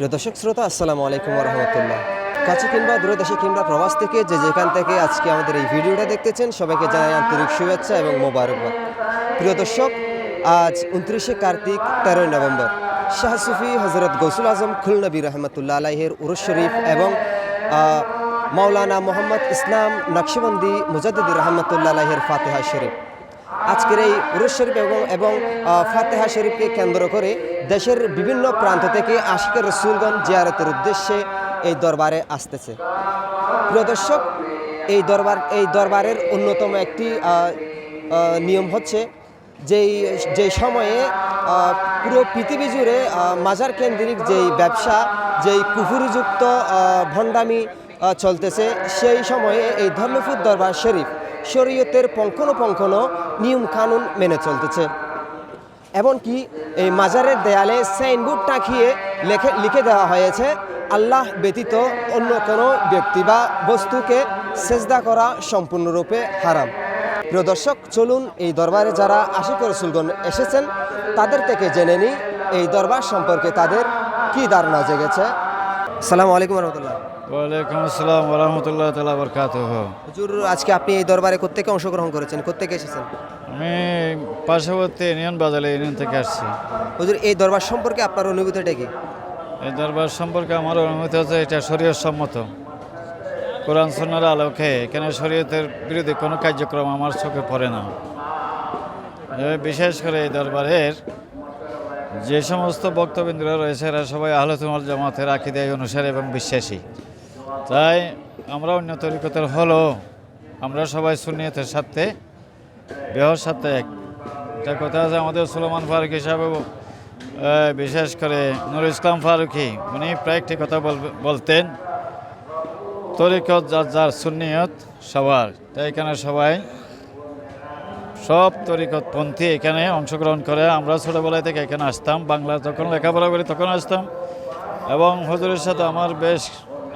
প্রিয় দর্শক, শ্রোতা, আসসালামু আলাইকুম রহমতুল্লাহ। কাছে কিংবা দূরে দেশে কিংবা প্রবাস থেকে যে যেখান থেকে আজকে আমাদের এই ভিডিওটা দেখতেছেন, সবাইকে জানাই আন্তরিক শুভেচ্ছা এবং মোবারকবাদ। প্রিয় দর্শক, আজ উনত্রিশে কার্তিক, তেরোই নভেম্বর। শাহ সুফি হজরত গৌসুল আজম খুলনবী রহমতুল্লাহ আলাইহের উরুস শরীফ এবং মাওলানা মোহাম্মদ ইসলাম নকশবন্দি মুজাদ্দিদ রহমতুল্লাহ আলাইহের ফাতেহা শরীফ। আজকের এই উরুস শরীফ এবং এবং ফাতেহা শরীফকে কেন্দ্র করে দেশের বিভিন্ন প্রান্ত থেকে আশিকের রসুলগঞ্জ জিয়ারতের উদ্দেশ্যে এই দরবারে আসতেছে। প্রিয় দর্শক, এই দরবার, এই দরবারের অন্যতম একটি নিয়ম হচ্ছে যেই যেই সময়ে পুরো পৃথিবী জুড়ে মাজার কেন্দ্রিক যেই ব্যবসা, যেই কুফুরযুক্ত ভণ্ডামি চলতেছে, সেই সময়ে এই ধর্মপুর দরবার শরীফ শরীয়তের পঙ্খন নিয়ম কানুন মেনে চলতেছে। এমনকি এই মাজারের দেয়ালে সাইনবোর্ড টাকিয়ে লেখে লিখে দেওয়া হয়েছে, আল্লাহ ব্যতীত অন্য কোনো ব্যক্তি বা বস্তুকে সেজদা করা সম্পূর্ণরূপে হারাম। প্রিয় দর্শক, চলুন এই দরবারে যারা আশিক রসুলগণ এসেছেন, তাদের থেকে জেনে নিই এই দরবার সম্পর্কে তাদের কি ধারণা জেগেছে। সালাম আলাইকুম রহমতুল্লাহ। ওয়ালাইকুম আসসালাম ওরহমতুল্লাহ তালা বরকাত হুজুর আজকে আপনি এই দরবারে কোত্থেকে অংশগ্রহণ করেছেন? কোত্থেকে এসেছেন? আমি পার্শ্ববর্তী ইউনিয়ন বাজারে ইউনিয়ন থেকে আসছি। হুজুর এই দরবার সম্পর্কে আপনার অনুভূতিটা কি? এই দরবার সম্পর্কে আমার অনুমতি হচ্ছে এটা শরীয়ত সম্মত। কোরআন সন্ন্যার আলোকে এখানে শরীয়তের বিরোধী কোনো কার্যক্রম আমার চোখে পড়ে না। বিশেষ করে এই দরবারের যে সমস্ত বক্তবৃন্দরা রয়েছে এরা সবাই আহলতুমাল জামাতের আকিদায় অনুসারে এবং বিশ্বাসী। তাই আমরা অন্য তরিকতের হলো, আমরা সবাই সুনিয়তের সাথে বেহর সাথে এক। একটা কথা আছে আমাদের সুলমান ফারুক হিসাবে বিশেষ করে নুর ইসলাম ফারুকি, উনি প্রায় একটি কথা বলতেন, তরিকত যার যার সুন্নিয়ত সবার। তাই এখানে সবাই সব তরিকত পন্থী এখানে অংশগ্রহণ করে। আমরা ছোটোবেলায় থেকে এখানে আসতাম বাংলা যখন লেখাপড়া করি তখন আসতাম। এবং হজুরের সাথে আমার বেশ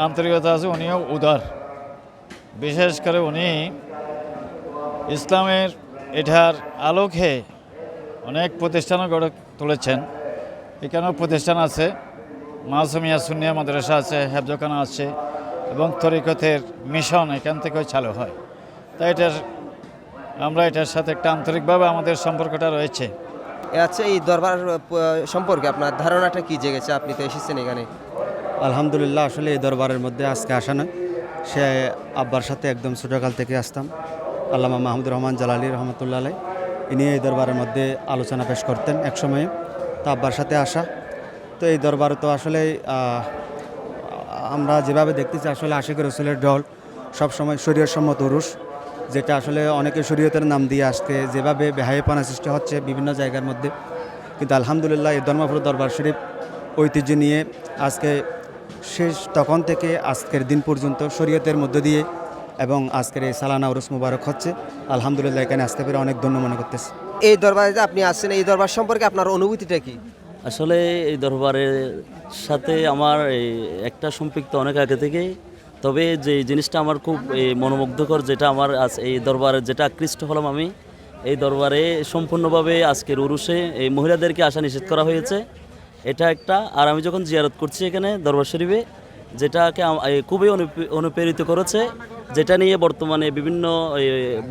আন্তরিকতা আছে, উনিও উদার। বিশেষ করে উনি ইসলামের এটার আলোকে অনেক প্রতিষ্ঠানও গড়ে তুলেছেন। এখানেও প্রতিষ্ঠান আছে, মাসুমিয়া সুনিয়া মাদ্রাসা আছে, হেফজখানা আছে, এবং তরিকতের মিশন এখান থেকেও চালু হয়। তাই এটার, আমরা এটার সাথে একটা আন্তরিকভাবে আমাদের সম্পর্কটা রয়েছে। আচ্ছা এই দরবার সম্পর্কে আপনার ধারণাটা কি জেগেছে? আপনি তো এসেছেন এখানে। আলহামদুলিল্লাহ, আসলে এই দরবারের মধ্যে আজকে আসা নয়। সে আব্বার সাথে একদম ছোটোকাল থেকে আসতাম। আল্লামা মাহমুদুর রহমান জালালি রহমতুল্লাহ ইনি এই দরবারের মধ্যে আলোচনা পেশ করতেন এক সময়ে তো আব্বার সাথে আসা। তো এই দরবার তো আসলে আমরা যেভাবে দেখতেছি, আসলে আশিক রসুলের ঢল সবসময় শরীয় সম্মত উরুষ যেটা আসলে অনেকে শরীয়তের নাম দিয়ে আসতে যেভাবে বেহাইপানা সৃষ্টি হচ্ছে বিভিন্ন জায়গার মধ্যে। কিন্তু আলহামদুলিল্লাহ, এই ধর্মপুর দরবার শরীফ ঐতিহ্য নিয়ে আজকে শেষ তখন থেকে আজকের দিন পর্যন্ত শরীয়তের মধ্য দিয়ে এবং আজকের এই সালানা উরুস মুবারক হচ্ছে। আলহামদুলিল্লাহ এখানে আসতে পেরে অনেক ধন্য মনে করতেছি। এই দরবারে যে আপনি আসছেন এই দরবার সম্পর্কে আপনার অনুভূতিটা কি? আসলে এই দরবারের সাথে আমার এই একটা সম্পৃক্ত অনেক আগে থেকেই। তবে যে জিনিসটা আমার খুব এই মনোমুগ্ধকর যেটা আমার আজ এই দরবারে যেটা আকৃষ্ট হলাম আমি এই দরবারে সম্পূর্ণভাবে আজকের উরুষে এই মহিলাদেরকে আসা নিষেধ করা হয়েছে। এটা একটা, আর আমি যখন জিয়ারত করছি এখানে দরবার শরীফে, যেটাকে খুবই অনুপ্রেরিত করেছে, যেটা নিয়ে বর্তমানে বিভিন্ন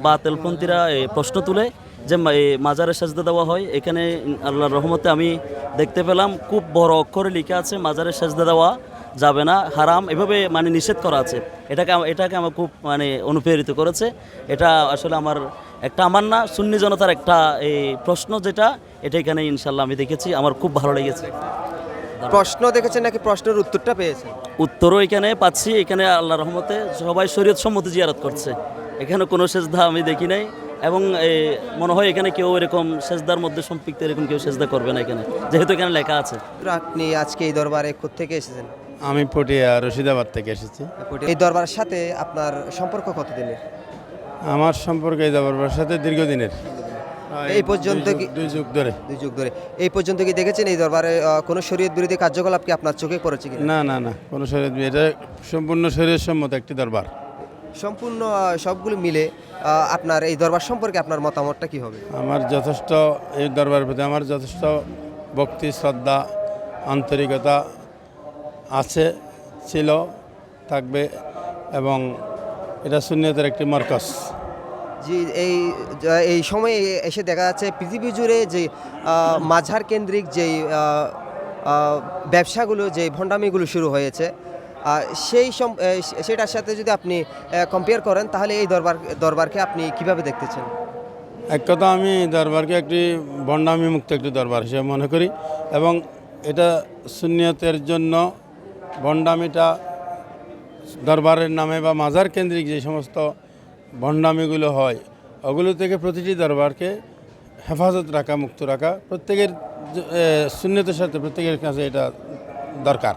বাতেলপন্থীরা প্রশ্ন তুলে যে মাজারে সাজদা দেওয়া হয়। এখানে আল্লাহর রহমতে আমি দেখতে পেলাম, খুব বড় অক্ষরে লেখা আছে, মাজারে সাজদা দেওয়া যাবে না, হারাম, এভাবে মানে নিষেধ করা আছে। এটাকে এটাকে আমার খুব মানে অনুপ্রেরিত করেছে। এটা আসলে আমার একটা আমার না সুন্নি জনতার একটা এই প্রশ্ন যেটা এটা এখানে ইনশাল্লাহ আমি দেখেছি আমার খুব ভালো লেগেছে। প্রশ্ন দেখেছেন নাকি প্রশ্নের উত্তরটা পেয়েছেন? উত্তরও এখানে পাচ্ছি এখানে আল্লাহ রহমতে সবাই শরীয়ত সম্মতি জিয়ারত করছে। এখানে কোনো সেজদা আমি দেখি নাই এবং এই, মনে হয় এখানে কেউ এরকম সেজদার মধ্যে সম্পৃক্ত এরকম কেউ সেজদা করবে না এখানে যেহেতু এখানে লেখা আছে। আপনি আজকে এই দরবারে কোত্থেকে এসেছেন? আমি পটিয়া রশিদাবাদ থেকে এসেছি। এই দরবারের সাথে আপনার সম্পর্ক কতদিনের? আমার সম্পর্কে এই দরবার সাথে দীর্ঘদিনের। এই পর্যন্ত কি দুই যুগ ধরে। দুই যুগ ধরে। এই পর্যন্ত কি দেখেছেন এই দরবারে কোনো শরীয়ত বিরোধী কার্যকলাপ কি আপনার চোখে পড়েছে কি না না না কোনো শরীর এটা সম্পূর্ণ শরীর সম্মত একটি দরবার। সম্পূর্ণ সবগুলো মিলে আপনার এই দরবার সম্পর্কে আপনার মতামতটা কি হবে? আমার যথেষ্ট এই দরবারের প্রতি আমার যথেষ্ট ভক্তি শ্রদ্ধা আন্তরিকতা আছে ছিল থাকবে এবং এটা সুন্নিয়তের একটি মার্কাস জি এই এই সময়ে এসে দেখা যাচ্ছে পৃথিবী জুড়ে যে মাঝার কেন্দ্রিক যেই ব্যবসাগুলো যে ভণ্ডামিগুলো শুরু হয়েছে সেই সম সেটার সাথে যদি আপনি কম্পেয়ার করেন তাহলে এই দরবার দরবারকে আপনি কীভাবে দেখতেছেন? এক কথা আমি দরবারকে একটি বন্ডামি মুক্ত একটি দরবার হিসেবে মনে করি এবং এটা সুন্নিয়তের জন্য বন্ডামিটা দরবারের নামে বা মাজার কেন্দ্রিক যে সমস্ত ভণ্ডামিগুলো হয়, ওগুলো থেকে প্রতিটি দরবারকে হেফাজত রাখা, মুক্ত রাখা প্রত্যেকের সুন্নিয়তের সাথে প্রত্যেকের কাছে এটা দরকার।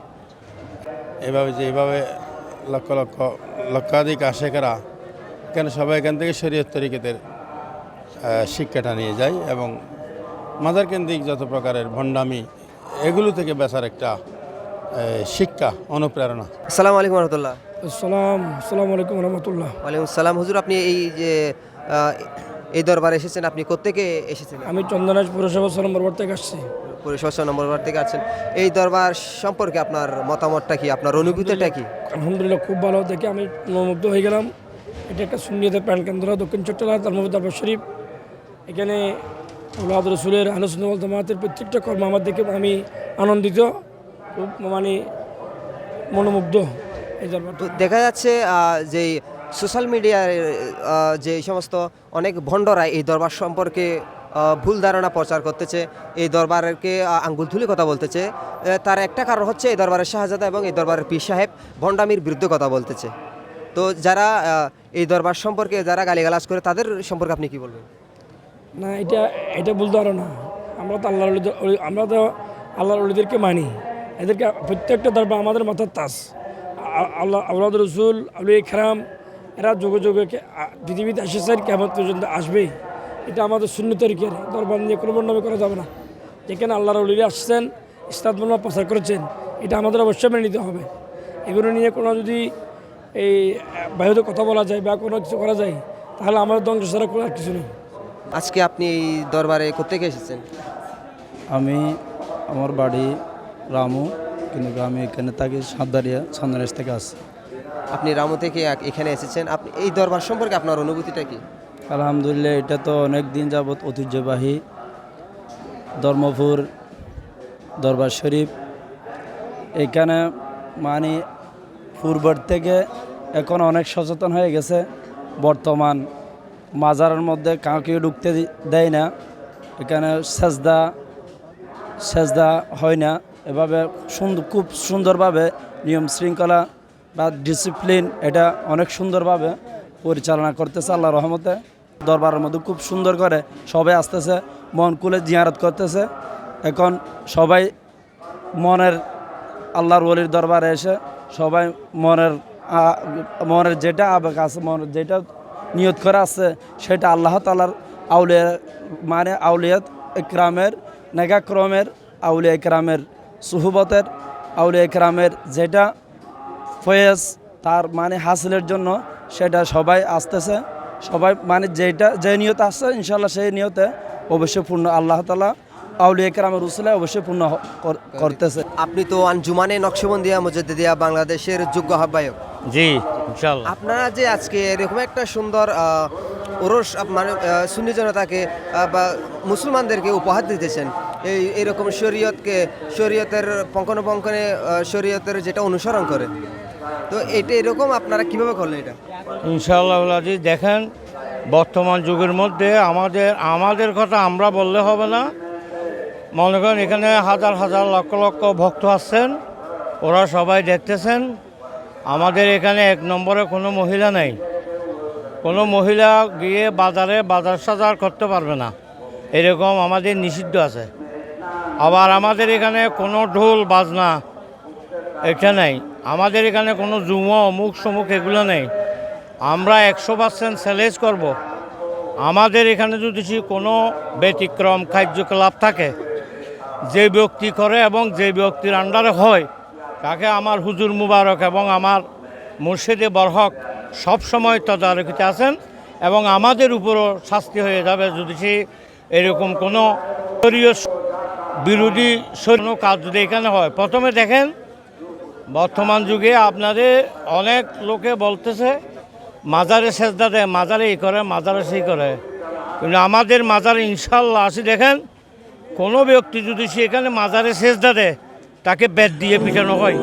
এভাবে যে এইভাবে লক্ষ লক্ষ, লক্ষাধিক আশেকেরা এখানে সবাই এখান থেকে শরীয়ত তরিকেতের শিক্ষাটা নিয়ে যায় এবং মাদার কেন্দ্রিক যত প্রকারের ভণ্ডামি, এগুলো থেকে বেচার একটা শিক্ষা অনুপ্রেরণা। আসসালামু আলাইকুম রহমতুল্লাহ। আসসালাম আসসালামু আলাইকুম রহমতুল্লাহ। ওয়ালাইকুম সালাম হুজুর আপনি এই যে এই দরবারে এসেছেন আপনি কোত্থেকে এসেছেন? আমি চন্দনাজ পৌরসভা ছ নম্বর ওয়ার্ড থেকে আসছি। পরিষদ নম্বর ওয়ার্ড থেকে আছেন এই দরবার সম্পর্কে আপনার মতামতটা কি? আপনার অনুভূতিটা কি? আলহামদুলিল্লাহ খুব ভালো। দেখে আমি মনোমুগ্ধ হয়ে গেলাম। এটা একটা সুন্নিয়তের প্রাণ কেন্দ্র দক্ষিণ চট্টগ্রাম ধর্মপুর দরবার শরীফ। এখানে আল্লাহ রসুলের আলোচনা জামাতের প্রত্যেকটা কর্ম আমার দেখে আমি আনন্দিত। খুব মানে মনোমুগ্ধ এই তো দেখা যাচ্ছে যে সোশ্যাল মিডিয়ার যে সমস্ত অনেক ভণ্ডরা এই দরবার সম্পর্কে ভুল ধারণা প্রচার করতেছে এই দরবারকে আঙ্গুল তুলে কথা বলতেছে। তার একটা কারণ হচ্ছে এই দরবারের শাহজাদা এবং এই দরবারের পীর সাহেব ভণ্ডামির বিরুদ্ধে কথা বলতেছে। তো যারা এই দরবার সম্পর্কে যারা গালিগালাজ করে তাদের সম্পর্কে আপনি কি বলবেন? না এটা এটা ভুল ধারণা। আমরা তো অলি- আমরা তো আল্লাহর অলিদেরকে মানি। এদেরকে প্রত্যেকটা দরবার আমাদের মাথার তাস। আল্লাহ আল্লাহ রসুল আলু খেরাম এরা যুগে যুগে পৃথিবীতে এসেছেন কেমন পর্যন্ত আসবেই। এটা আমাদের শূন্য তরিকের দরবার নিয়ে কোনো বর্ণনা করা যাবে না। যেখানে আল্লাহর অলিরা আসছেন ইসলাম ধর্ম প্রচার করেছেন এটা আমাদের অবশ্যই মেনে নিতে হবে। এগুলো নিয়ে কোনো যদি এই বাইরে কথা বলা যায় বা কোনো কিছু করা যায় তাহলে আমাদের ধ্বংস ছাড়া কোনো আর কিছু নেই। আজকে আপনি এই দরবারে কোথেকে এসেছেন? আমি আমার বাড়ি রামু কিন্তু আমি এখানে থাকি সাঁদারিয়া সান্দারিয়াস থেকে আসছি। আপনি রামু থেকে এখানে এসেছেন। আপনি এই দরবার সম্পর্কে আপনার অনুভূতিটা কি? আলহামদুলিল্লাহ এটা তো অনেক দিন যাবৎ ঐতিহ্যবাহী। ধর্মপুর দরবার শরীফ। এখানে মানে পূর্বের থেকে এখন অনেক সচেতন হয়ে গেছে। বর্তমান মাজারের মধ্যে কাউকে ঢুকতে দেয় না। এখানে সেজদা সেজদা হয় না। এভাবে সুন্দর খুব সুন্দরভাবে নিয়ম শৃঙ্খলা বা ডিসিপ্লিন এটা অনেক সুন্দরভাবে পরিচালনা করতেছে আল্লাহ রহমতে। দরবারের মধ্যে খুব সুন্দর করে সবাই আসতেছে, মন খুলে জিয়ারত করতেছে। এখন সবাই মনের, আল্লাহর ওলির দরবারে এসে সবাই মনের মনের যেটা আবেগ আছে মনের যেটা নিয়ত করা আছে, সেটা আল্লাহ তালার আউলিয়া মানে আউলিয়াত ইকরামের নেগাক্রমের আউলিয়া ইকরামের সুহবতের আউলিয়া ইকরামের যেটা ফয়েজ তার মানে হাসিলের জন্য সেটা সবাই আসতেছে। সবাই মানে যেটা যে নিয়ত আসছে ইনশাল্লাহ সেই নিয়তে অবশ্যই পূর্ণ আল্লাহ তালা আউলিয়া ইকরামের উসলে অবশ্যই পূর্ণ করতেছে। আপনি তো আঞ্জুমানে নকশবন্দিয়া মুজদ্দিদিয়া বাংলাদেশের যোগ্য আহ্বায়ক। জি ইনশাল্লাহ আপনারা যে আজকে এরকম একটা সুন্দর আহ, ওরস মানে আহ, সুন্নি জনতাকে বা মুসলমানদেরকে উপহার দিতেছেন এই এরকম শরীয়তকে, শরীয়তের পঙ্কনে শরীয়তের যেটা অনুসরণ করে। তো এটা এরকম আপনারা কীভাবে করলেন এটা? ইনশাআল্লাহ দেখেন, বর্তমান যুগের মধ্যে আমাদের আমাদের কথা আমরা বললে হবে না। মনে করেন এখানে হাজার হাজার লক্ষ লক্ষ ভক্ত আসছেন, ওরা সবাই দেখতেছেন। আমাদের এখানে এক নম্বরে কোনো মহিলা নেই। কোনো মহিলা গিয়ে বাজারে বাজার সাজার করতে পারবে না। এরকম আমাদের নিষিদ্ধ আছে। আবার আমাদের এখানে কোনো ঢোল, বাজনা এটা নেই। আমাদের এখানে কোনো জুম মুখ সমুক এগুলো নেই। আমরা একশো পার্সেন্ট স্যালেজ করব। আমাদের এখানে যদি কোনো ব্যতিক্রম কার্যকলাপ থাকে, যে ব্যক্তি করে এবং যে ব্যক্তির আন্ডারে হয়, তাকে আমার হুজুর মুবারক এবং আমার মুর্শিদে বরহক সবসময় তদারকিতে আছেন এবং আমাদের উপরও শাস্তি হয়ে যাবে যদি সে এরকম কোনো বিরোধী সৈন্য কাজ যদি এখানে হয়, প্রথমে দেখেন, বর্তমান যুগে আপনাদের অনেক লোকে বলতেছে, মাজারে সেজদা দেয়, মাজারে এই করে, মাজারে সেই করে। কিন্তু আমাদের মাজারে ইনশাল্লাহ আসি দেখেন, কোনো ব্যক্তি যদি সে এখানে মাজারে সেজদা দেয়, তাকে বেদ দিয়ে পিটানো হয়।